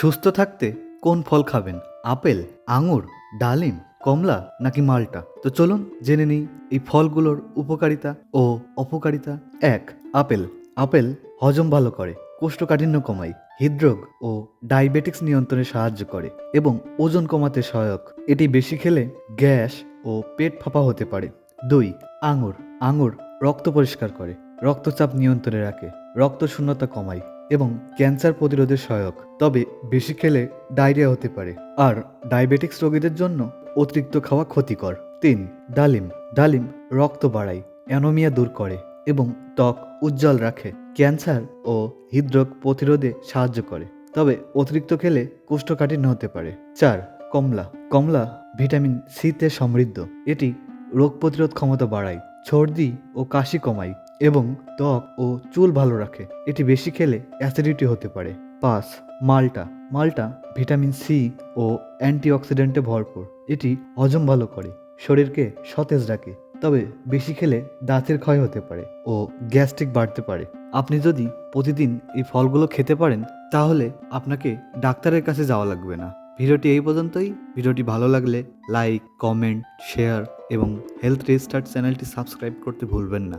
সুস্থ থাকতে কোন ফল খাবেন? আপেল, আঙুর, ডালিম, কমলা নাকি মালটা? তো চলুন জেনে নিই এই ফলগুলোর উপকারিতা ও অপকারিতা এক, আপেল। আপেল হজম ভালো করে, কোষ্ঠকাঠিন্য কমায়, হৃদরোগ ও ডায়াবেটিক্স নিয়ন্ত্রণে সাহায্য করে এবং ওজন কমাতে সহায়ক। এটি বেশি খেলে গ্যাস ও পেট ফাঁপা হতে পারে। দুই, আঙুর। আঙুর রক্ত পরিষ্কার করে, রক্তচাপ নিয়ন্ত্রণে রাখে, রক্ত শূন্যতা কমায় এবং ক্যান্সার প্রতিরোধে সহায়ক, তবে বেশি খেলে ডায়রিয়া হতে পারে। আর ডায়াবেটিক্স রোগীদের জন্য অতিরিক্ত খাওয়া ক্ষতিকর। তিন, ডালিম। ডালিম রক্ত বাড়ায়, অ্যানোমিয়া দূর করে এবং ত্বক উজ্জ্বল রাখে। ক্যান্সার ও হৃদরোগ প্রতিরোধে সাহায্য করে, তবে অতিরিক্ত খেলে কোষ্ঠকাঠিন্য হতে পারে। চার, কমলা। কমলা ভিটামিন সিতে সমৃদ্ধ। এটি রোগ প্রতিরোধ ক্ষমতা বাড়ায়, সর্দি ও কাশি কমায় এবং ত্বক ও চুল ভালো রাখে। এটি বেশি খেলে অ্যাসিডিটি হতে পারে। পাঁচ, মালটা। মালটা ভিটামিন সি ও অ্যান্টিঅক্সিডেন্টে ভরপুর। এটি হজম ভালো করে, শরীরকে সতেজ রাখে, তবে বেশি খেলে দাঁতের ক্ষয় হতে পারে ও গ্যাস্ট্রিক বাড়তে পারে। আপনি যদি প্রতিদিন এই ফলগুলো খেতে পারেন, তাহলে আপনাকে ডাক্তারের কাছে যাওয়া লাগবে না। ভিডিওটি এই পর্যন্তই। ভিডিওটি ভালো লাগলে লাইক, কমেন্ট, শেয়ার এবং হেলথ রেজিস্টার্ড চ্যানেলটি সাবস্ক্রাইব করতে ভুলবেন না।